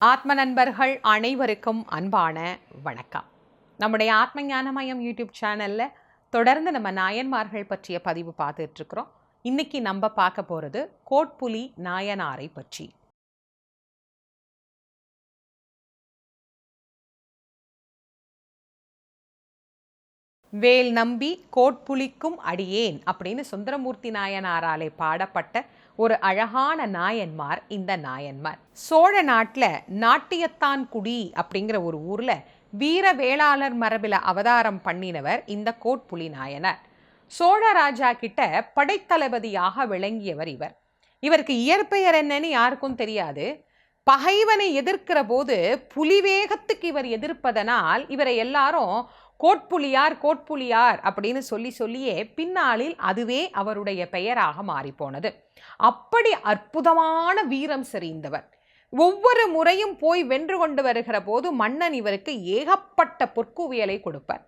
ஆத்ம நண்பர்கள் அனைவருக்கும் அன்பான வணக்கம். நம்முடைய ஆத்ம ஞானமயம் யூடியூப் சேனல்ல தொடர்ந்து நம்ம நாயன்மார்கள் பற்றிய பதிவு பார்த்துட்டு இருக்கிறோம் இன்னைக்கு நம்ம பார்க்க போறது கோட்புலி நாயனாரை பற்றி. வேல் நம்பி கோட்புலிக்கும் அடியேன் அப்படின்னு சுந்தரமூர்த்தி நாயனாராலே பாடப்பட்ட ஒரு அழகான நாயன்மார் இந்த நாயன்மார். சோழ நாட்டில் நாட்டியத்தான் குடி அப்படிங்கிற ஒரு ஊர்ல வீர வேளாளர் மரபில் அவதாரம் பண்ணினவர் இந்த கோட்புலி நாயனார். சோழ ராஜா கிட்ட படைத்தளபதியாக விளங்கியவர் இவர். இவருக்கு இயற்பெயர் என்னன்னு யாருக்கும் தெரியாது. பகைவனை எதிர்க்கிற போது புலிவேகத்துக்கு இவர் எதிர்ப்பதனால் இவரை எல்லாரும் கோட்புலியார் கோட்புலியார் அப்படின்னு சொல்லி சொல்லியே பின்னாளில் அதுவே அவருடைய பெயராக மாறிப்போனது. அப்படி அற்புதமான வீரம் செறிந்தவர். ஒவ்வொரு முறையும் போய் வென்று கொண்டு வருகிற போது மன்னன் இவருக்கு ஏகப்பட்ட பொற்குவியலை கொடுப்பார்.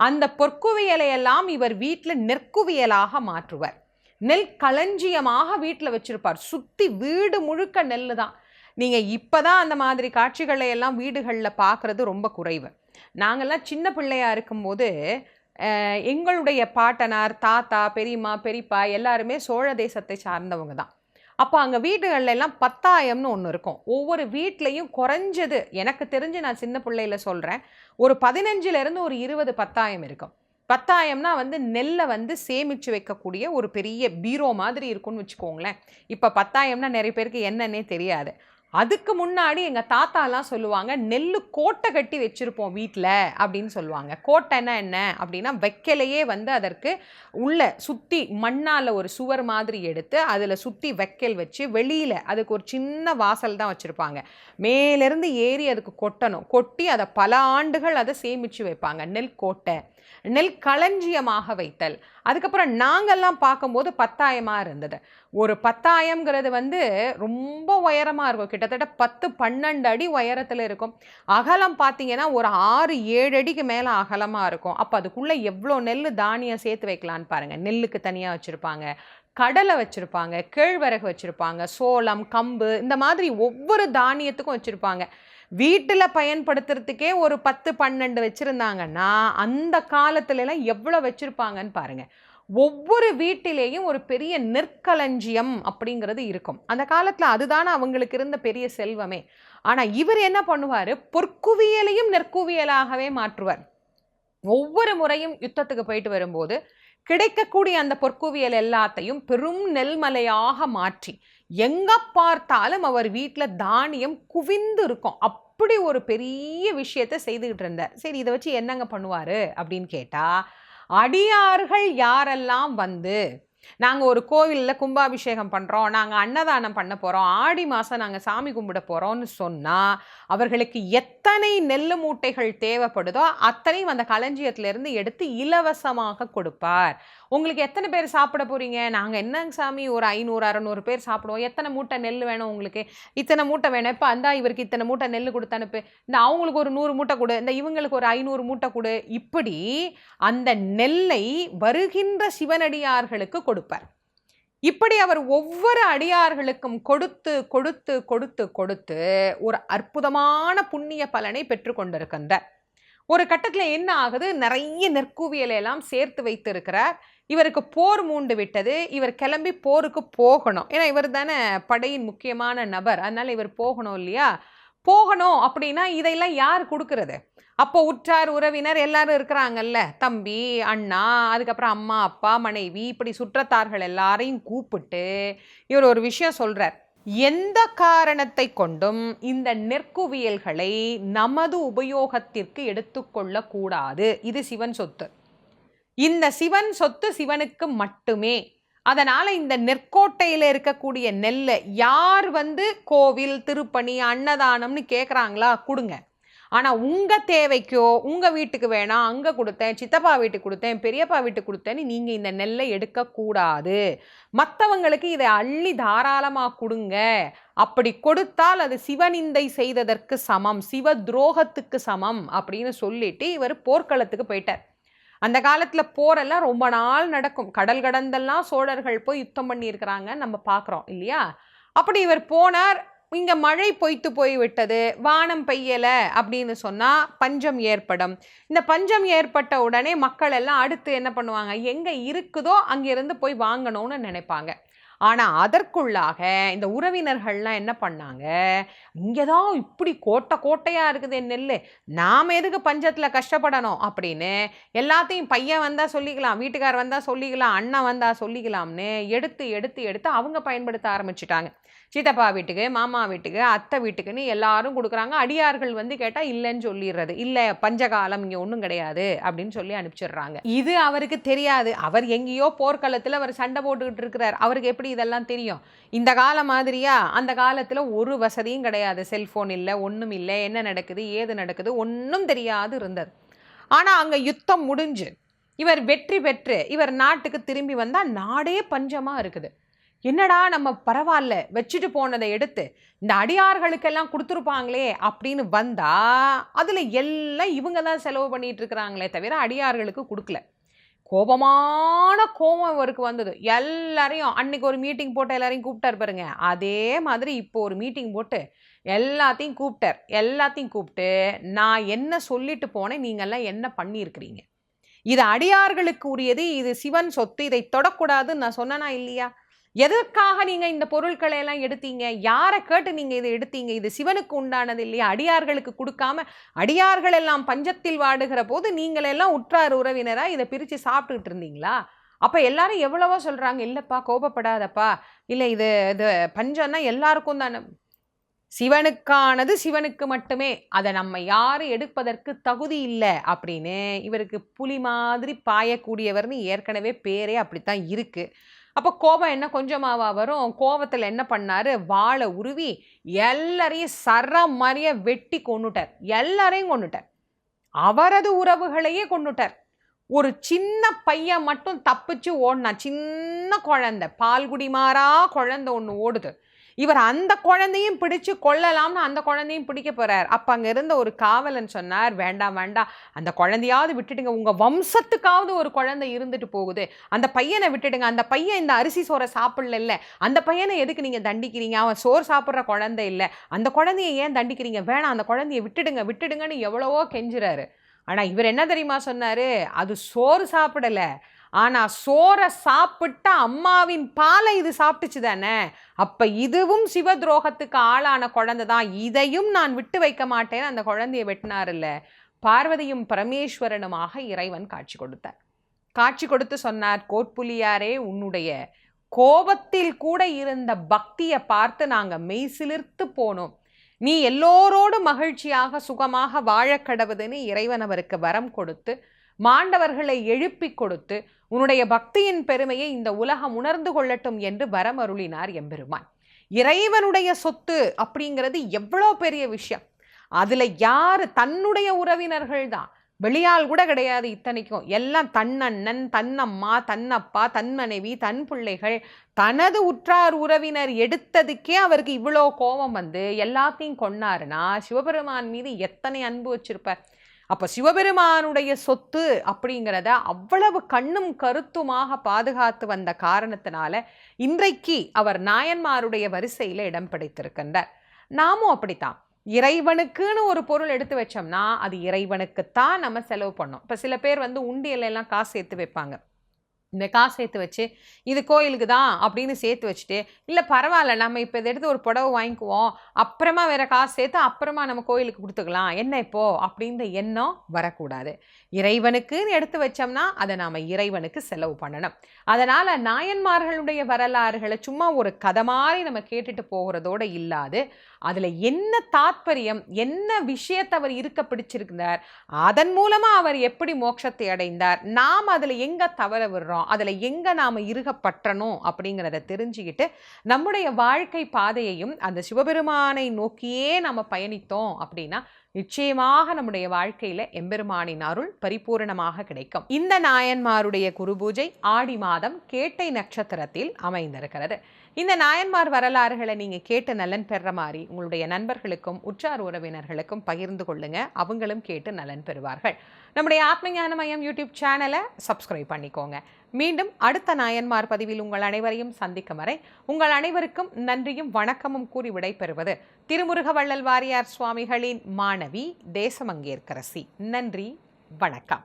அந்த பொற்குவியலையெல்லாம் இவர் வீட்டில் நெற்குவியலாக மாற்றுவர். நெல் களஞ்சியமாக வீட்டில் வச்சிருப்பார். சுற்றி வீடு முழுக்க நெல் தான் நீங்கள் இப்போ தான் அந்த மாதிரி காட்சிகளை எல்லாம் வீடுகளில் பார்க்குறது ரொம்ப குறைவு. நாங்கள்லாம் சின்ன பிள்ளையாக இருக்கும்போது எங்களுடைய பாட்டனார் தாத்தா பெரியம்மா பெரியப்பா எல்லாருமே சோழ தேசத்தை சார்ந்தவங்க தான். அப்போ அங்கே வீடுகள்லாம் பத்தாயம்னு ஒன்று இருக்கும். ஒவ்வொரு வீட்லேயும் குறைஞ்சது எனக்கு தெரிஞ்சு நான் சின்ன பிள்ளையில் சொல்கிறேன் ஒரு பதினஞ்சுலேருந்து ஒரு இருபது பத்தாயம் இருக்கும். பத்தாயம்னா வந்து நெல்லை வந்து சேமித்து வைக்கக்கூடிய ஒரு பெரிய பீரோ மாதிரி இருக்கும்னு வச்சுக்கோங்களேன். இப்போ பத்தாயம்னா நிறைய பேருக்கு என்னன்னே தெரியாது. அதுக்கு முன்னாடி எங்கள் தாத்தாலாம் சொல்லுவாங்க நெல் கோட்டை கட்டி வச்சுருப்போம் வீட்டில் அப்படின்னு சொல்லுவாங்க. கோட்டைன்னா என்ன? அப்படின்னா வைக்கலையே வந்து அதற்கு உள்ள சுற்றி மண்ணால் ஒரு சுவர் மாதிரி எடுத்து அதில் சுற்றி வைக்கல் வச்சு வெளியில் அதுக்கு ஒரு சின்ன வாசல் தான் வச்சுருப்பாங்க. மேலேருந்து ஏறி அதுக்கு கொட்டணும். கொட்டி அதை பல ஆண்டுகள் அதை சேமித்து வைப்பாங்க. நெல் கோட்டை. நெல் களஞ்சியமாக வைத்தல். அதுக்கப்புறம் நாங்கள்லாம் பார்க்கும்போது பத்தாயமாக இருந்தது. ஒரு பத்தாயம்ங்கிறது வந்து ரொம்ப உயரமாக இருக்கும். கிட்டத்தட்ட பத்து பன்னெண்டு அடி உயரத்தில் இருக்கும். அகலம் பார்த்தீங்கன்னா ஒரு ஆறு ஏழு அடிக்கு மேலே அகலமாக இருக்கும். அப்போ அதுக்குள்ளே எவ்வளோ நெல் தானியம் சேர்த்து வைக்கலான்னு பாருங்கள் நெல்லுக்கு தனியாக வச்சுருப்பாங்க. கடலை வச்சுருப்பாங்க. கேழ்வரகு வச்சுருப்பாங்க. சோளம் கம்பு இந்த மாதிரி ஒவ்வொரு தானியத்துக்கும் வச்சுருப்பாங்க. வீட்டில் பயன்படுத்துறதுக்கே ஒரு பத்து பன்னெண்டு வச்சுருந்தாங்கன்னா அந்த காலத்துலலாம் எவ்வளோ வச்சுருப்பாங்கன்னு பாருங்கள் ஒவ்வொரு வீட்டிலேயும் ஒரு பெரிய நெற்களஞ்சியம் அப்படிங்கிறது இருக்கும். அந்த காலத்தில் அதுதானே அவங்களுக்கு இருந்த பெரிய செல்வமே. ஆனால் இவர் என்ன பண்ணுவார்? பொற்குவியலையும் நெற்குவியலாகவே மாற்றுவார். ஒவ்வொரு முறையும் யுத்தத்துக்கு போயிட்டு வரும்போது கிடைக்கக்கூடிய அந்த பொற்குவியல் எல்லாத்தையும் பெரும் நெல்மலையாக மாற்றி எங்கே பார்த்தாலும் அவர் வீட்டில் தானியம் குவிந்து இருக்கும். அப் அப்படி ஒரு பெரிய விஷயத்தை செய்துக்கிட்டு இருந்தார். சரி இதை வச்சு என்னங்க பண்ணுவார் அப்படின்னு கேட்டால் அடியார்கள் யாரெல்லாம் வந்து நாங்கள் ஒரு கோவிலில் கும்பாபிஷேகம் பண்ணுறோம் நாங்கள் அன்னதானம் பண்ண போகிறோம் ஆடி மாதம் நாங்கள் சாமி கும்பிட போகிறோம்னு சொன்னால் அவர்களுக்கு எத்தனை நெல் மூட்டைகள் தேவைப்படுதோ அத்தனையும் அந்த களஞ்சியத்திலிருந்து எடுத்து இலவசமாக கொடுப்பார். உங்களுக்கு எத்தனை பேர் சாப்பிட போகிறீங்க நாங்கள் என்னங்க சாமி ஒரு ஐநூறு அறநூறு பேர் சாப்பிடுவோம். எத்தனை மூட்டை நெல் வேணும் உங்களுக்கு? இத்தனை மூட்டை வேணும். இப்போ அந்த இவருக்கு இத்தனை மூட்டை நெல் கொடுத்து அனுப்பு. இந்த அவங்களுக்கு ஒரு நூறு மூட்டை கொடு. இந்த இவங்களுக்கு ஒரு ஐநூறு மூட்டை கொடு. இப்படி அந்த நெல்லை வருகின்ற சிவனடியார்களுக்கு கொடு கொடுப்பார். இப்படி அவர் ஒவ்வொரு அடியார்களுக்கும் கொடுத்து கொடுத்து கொடுத்து கொடுத்து ஒரு அற்புதமான புண்ணிய பலனை பெற்றுக்கொண்டிருக்கின்றார் ஒரு கட்டத்தில் என்ன ஆகுது? நிறைய நெற்குவியலை எல்லாம் சேர்த்து வைத்திருக்கிறார். இவருக்கு போர் மூண்டு விட்டது. இவர் கிளம்பி போருக்கு போகணும். ஏன்னா இவர் தானே படையின் முக்கியமான நபர். அதனால் இவர் போகணும் இல்லையா? போகணும் அப்படின்னா இதையெல்லாம் யார் கொடுக்கறது? அப்போ உற்றார் உறவினர் எல்லாரும் இருக்கிறாங்கல்ல. தம்பி அண்ணா அதுக்கப்புறம் அம்மா அப்பா மனைவி இப்படி சுற்றத்தார்கள் எல்லாரையும் கூப்பிட்டு இவர் ஒரு விஷயம் சொல்கிறார் எந்த காரணத்தை கொண்டும் இந்த நெற்குவியல்களை நமது உபயோகத்திற்கு எடுத்துக்கொள்ளக்கூடாது இது சிவன் சொத்து. இந்த சிவன் சொத்து சிவனுக்கு மட்டுமே. அதனால் இந்த நெற்கோட்டையில் இருக்கக்கூடிய நெல்லை யார் வந்து கோவில் திருப்பணி அன்னதானம்னு கேட்குறாங்களா கொடுங்க. ஆனால் உங்கள் தேவைக்கோ உங்கள் வீட்டுக்கு வேணாம் அங்கே கொடுத்தேன் சித்தப்பா வீட்டுக்கு கொடுத்தேன் பெரியப்பா வீட்டுக்கு கொடுத்தேன்னு நீங்கள் இந்த நெல்லை எடுக்கக்கூடாது. மற்றவங்களுக்கு இதை அள்ளி தாராளமாக கொடுங்க. அப்படி கொடுத்தால் அது சிவனிந்தை செய்ததற்கு சமம் சிவ துரோகத்துக்கு சமம் அப்படின்னு சொல்லிட்டு இவர் போர்க்களத்துக்கு போயிட்டார். அந்த காலத்தில் போரெல்லாம் ரொம்ப நாள் நடக்கும். கடல் கடந்தெல்லாம் சோழர்கள் போய் யுத்தம் பண்ணியிருக்கிறாங்க நம்ம பார்க்குறோம் இல்லையா? அப்படி இவர் போனார். இங்கே மழை பொய்த்து போய் விட்டது. வானம் பெய்யலை அப்படின்னு சொன்னால் பஞ்சம் ஏற்படும். இந்த பஞ்சம் ஏற்பட்ட உடனே மக்கள் எல்லாம் அடுத்து என்ன பண்ணுவாங்க? எங்கே இருக்குதோ அங்கேருந்து போய் வாங்கணும்னு நினைப்பாங்க. ஆனால் அதற்குள்ளாக இந்த உறவினர்கள்லாம் என்ன பண்ணாங்க? இங்கே தான் இப்படி கோட்டை கோட்டையாக இருக்குது என் நெல் நாம் எதுக்கு பஞ்சத்தில் கஷ்டப்படணும்? அப்படின்னு எல்லாத்தையும் பையன் வந்தால் சொல்லிக்கலாம் வீட்டுக்கார் வந்தால் சொல்லிக்கலாம் அண்ணன் வந்தால் சொல்லிக்கலாம்னு எடுத்து எடுத்து எடுத்து அவங்க பயன்படுத்த ஆரம்பிச்சிட்டாங்க. சித்தப்பா வீட்டுக்கு மாமா வீட்டுக்கு அத்தை வீட்டுக்குன்னு எல்லாரும் கொடுக்குறாங்க. அடியார்கள் வந்து கேட்டால் இல்லைன்னு சொல்லிடுறது. இல்லை பஞ்சகாலம் இங்கே ஒன்றும் கிடையாது. அப்படின்னு சொல்லி அனுப்பிச்சிடுறாங்க. இது அவருக்கு தெரியாது. அவர் எங்கேயோ போர்க்களத்தில் அவர் சண்டை போட்டுக்கிட்டு இருக்கிறார். அவருக்கு எப்படி இதெல்லாம் தெரியும். இந்த காலம் மாதிரியா? அந்த காலத்தில் ஒரு வசதியும் கிடையாது. செல்ஃபோன் இல்லை ஒன்றும் இல்லை. என்ன நடக்குது? ஏது நடக்குது? ஒன்றும் தெரியாது இருந்தது. ஆனால் அங்கே யுத்தம் முடிஞ்சு இவர் வெற்றி பெற்று இவர் நாட்டுக்கு திரும்பி வந்தால் நாடே பஞ்சமாக இருக்குது. என்னடா நம்ம பரவாயில்ல வச்சுட்டு போனதை எடுத்து இந்த அடியார்களுக்கெல்லாம் கொடுத்துருப்பாங்களே அப்படின்னு வந்தா அதில் எல்லாம் இவங்க தான் செலவு பண்ணிட்டு இருக்கிறாங்களே தவிர அடியார்களுக்கு கொடுக்கல. கோபமான கோபம் இவருக்கு வந்தது. எல்லாரையும் அன்னைக்கு ஒரு மீட்டிங் போட்டு எல்லாரையும் கூப்பிட்டார் பாருங்க. அதே மாதிரி இப்போ ஒரு மீட்டிங் போட்டு எல்லாத்தையும் கூப்பிட்டார். எல்லாத்தையும் கூப்பிட்டு நான் என்ன சொல்லிட்டு போனேன்? நீங்கள்லாம் என்ன பண்ணியிருக்கிறீங்க? இது அடியார்களுக்கு உரியது. இது சிவன் சொத்து. இதை தொடக்கூடாதுன்னு நான் சொன்னனா இல்லையா? எதற்காக நீங்கள் இந்த பொருட்களை எல்லாம் எடுத்தீங்க? யாரை கேட்டு நீங்கள் இதை எடுத்தீங்க? இது சிவனுக்கு உண்டானது இல்லையா? அடியார்களுக்கு கொடுக்காம அடியார்கள் எல்லாம் பஞ்சத்தில் வாடுகிற போது நீங்கள் எல்லாம் உற்றார் உறவினராக இதை பிரித்து சாப்பிட்டுக்கிட்டு இருந்தீங்களா? அப்போ எல்லாரும் எவ்வளவோ சொல்கிறாங்க இல்லைப்பா கோபப்படாதப்பா. இல்லை இது இது பஞ்சம்னா எல்லாருக்கும் தானே. சிவனுக்கானது சிவனுக்கு மட்டுமே. அதை நம்ம யாரும் எடுப்பதற்கு தகுதி இல்லை. அப்படின்னு இவருக்கு புலி மாதிரி பாயக்கூடியவர்னு ஏற்கனவே பேரே அப்படித்தான் இருக்குது அப்போ கோபம் என்ன கொஞ்சமாவா வரும்? கோபத்தில் என்ன பண்ணார்? வாழை உருவி எல்லாரையும் சர மாதிரியே வெட்டி கொண்டுட்டார் எல்லாரையும் கொண்டுட்டார் அவரது உறவுகளையே கொண்டுட்டார் ஒரு சின்ன பையன் மட்டும் தப்பிச்சு ஓடினா சின்ன குழந்தை பால்குடி மாறா குழந்தை ஒன்று ஓடுது. இவர் அந்த குழந்தையும் பிடிச்சு கொள்ளலாம்னு அந்த குழந்தையும் பிடிக்க போகிறார் அப்போ அங்கே இருந்த ஒரு காவலன் சொன்னார் வேண்டாம் வேண்டாம். அந்த குழந்தையாவது விட்டுடுங்க. உங்கள் வம்சத்துக்காவது ஒரு குழந்தை இருந்துட்டு போகுது. அந்த பையனை விட்டுடுங்க. அந்த பையன் இந்த அரிசி சோறை சாப்பிடல அந்த பையனை எதுக்கு நீங்கள் தண்டிக்கிறீங்க? அவன் சோறு சாப்பிட்ற குழந்தை இல்லை. அந்த குழந்தைய ஏன் தண்டிக்கிறீங்க? வேணாம். அந்த குழந்தைய விட்டுடுங்க. விட்டுடுங்கன்னு எவ்வளவோ கெஞ்சுறாரு. ஆனால் இவர் என்ன தெரியுமா சொன்னார்? அது சோறு சாப்பிடல. ஆனால் சோறை சாப்பிட்ட அம்மாவின் பாலை இது சாப்பிட்டுச்சு தானே? அப்போ இதுவும் சிவ துரோகத்துக்கு ஆளான குழந்தை தான். இதையும் நான் விட்டு வைக்க மாட்டேன்னு அந்த குழந்தையை வெட்டினார் இல்லை பார்வதியும் பரமேஸ்வரனுமாக இறைவன் காட்சி கொடுத்தார். காட்சி கொடுத்து சொன்னார் கோட்புலியாரே உன்னுடைய கோபத்தில் கூட இருந்த பக்தியை பார்த்து நாங்கள் மெய்சிலிர்த்து போனோம். நீ எல்லோரோடு மகிழ்ச்சியாக சுகமாக வாழ கடவுதுன்னு இறைவன் அவருக்கு வரம் கொடுத்து மாண்டவர்களை எழுப்பிக் கொடுத்து உன்னுடைய பக்தியின் பெருமையை இந்த உலகம் உணர்ந்து கொள்ளட்டும் என்று வரமருளினார் எம்பெருமான். இறைவனுடைய சொத்து அப்படிங்கிறது எவ்வளோ பெரிய விஷயம். அதில் யார் தன்னுடைய உறவினர்கள் தான்? வெளியால் கூட கிடையாது இத்தனைக்கும். எல்லாம் தன்னண்ணன் தன்னம்மா தன்னப்பா தன் மனைவி தன் பிள்ளைகள். தனது உற்றார் உறவினர் எடுத்ததுக்கே அவருக்கு இவ்வளோ கோபம் வந்து எல்லாத்தையும் கொண்டாருன்னா சிவபெருமான் மீது எத்தனை அன்பு வச்சிருப்பார்? அப்போ சிவபெருமானுடைய சொத்து அப்படிங்கிறத அவ்வளவு கண்ணும் கருத்துமாக பாதுகாத்து வந்த காரணத்தினால இன்றைக்கு அவர் நாயன்மாருடைய வரிசையில் இடம் பிடித்திருக்கின்றார். நாமும் அப்படித்தான். இறைவனுக்குன்னு ஒரு பொருள் எடுத்து வச்சோம்னா அது இறைவனுக்குத்தான் நம்ம செலவு பண்ணோம். இப்போ சில பேர் வந்து உண்டியலெல்லாம் காசு சேர்த்து வைப்பாங்க. இந்த காசு சேர்த்து வச்சு இது கோயிலுக்கு தான் அப்படின்னு சேர்த்து வச்சுட்டு இல்லை பரவாயில்ல நம்ம இப்போ இதை எடுத்து ஒரு புடவை வாங்கிக்குவோம் அப்புறமா வேறு காசு சேர்த்து அப்புறமா நம்ம கோயிலுக்கு கொடுத்துக்கலாம் என்ன இப்போ? அப்படின்ற எண்ணம் வரக்கூடாது. இறைவனுக்குன்னு எடுத்து வச்சோம்னா அதை நாம் இறைவனுக்கு செலவு பண்ணணும். அதனால் நாயன்மார்களுடைய வரலாறுகளை சும்மா ஒரு கதை மாதிரி நம்ம கேட்டுட்டு போகிறதோடு இல்லாது அதில் என்ன தாத்பரியம் என்ன விஷயத்தை அவர் இருக்க பிடிச்சிருக்கிறார் அதன் மூலமாக அவர் எப்படி மோட்சத்தை அடைந்தார் நாம் அதில் எங்கே தவற விடுறோம் அதில் எங்கே நாம் இருகப்பற்றணும் அப்படிங்கிறத தெரிஞ்சுக்கிட்டு நம்முடைய வாழ்க்கை பாதையையும் அந்த சிவபெருமானை நோக்கியே நம்ம பயணித்தோம் அப்படின்னா நிச்சயமாக நம்முடைய வாழ்க்கையில் எம்பெருமானின் அருள் பரிபூரணமாக கிடைக்கும். இந்த நாயன்மாருடைய குரு பூஜை ஆடி மாதம் கேட்டை நட்சத்திரத்தில் அமைந்திருக்கிறது. இந்த நாயன்மார் வரலாறுகளை நீங்க கேட்டு நலன் பெற மாதிரி உங்களுடைய நண்பர்களுக்கும் உற்றார் உறவினர்களுக்கும் பகிர்ந்து கொள்ளுங்க. அவங்களும் கேட்டு நலன் பெறுவார்கள். நம்முடைய ஆத்மஞான மையம் யூடியூப் சேனலை சப்ஸ்கிரைப் பண்ணிக்கோங்க. மீண்டும் அடுத்த நாயன்மார் பதிவில் உங்கள் அனைவரையும் சந்திக்கும் வரை உங்கள் அனைவருக்கும் நன்றியும் வணக்கமும் கூறி விடைபெறுவது திருமுருக வள்ளல் வாரியார் சுவாமிகளின் மாணவி தேசமங்கேற்கரசி. நன்றி வணக்கம்.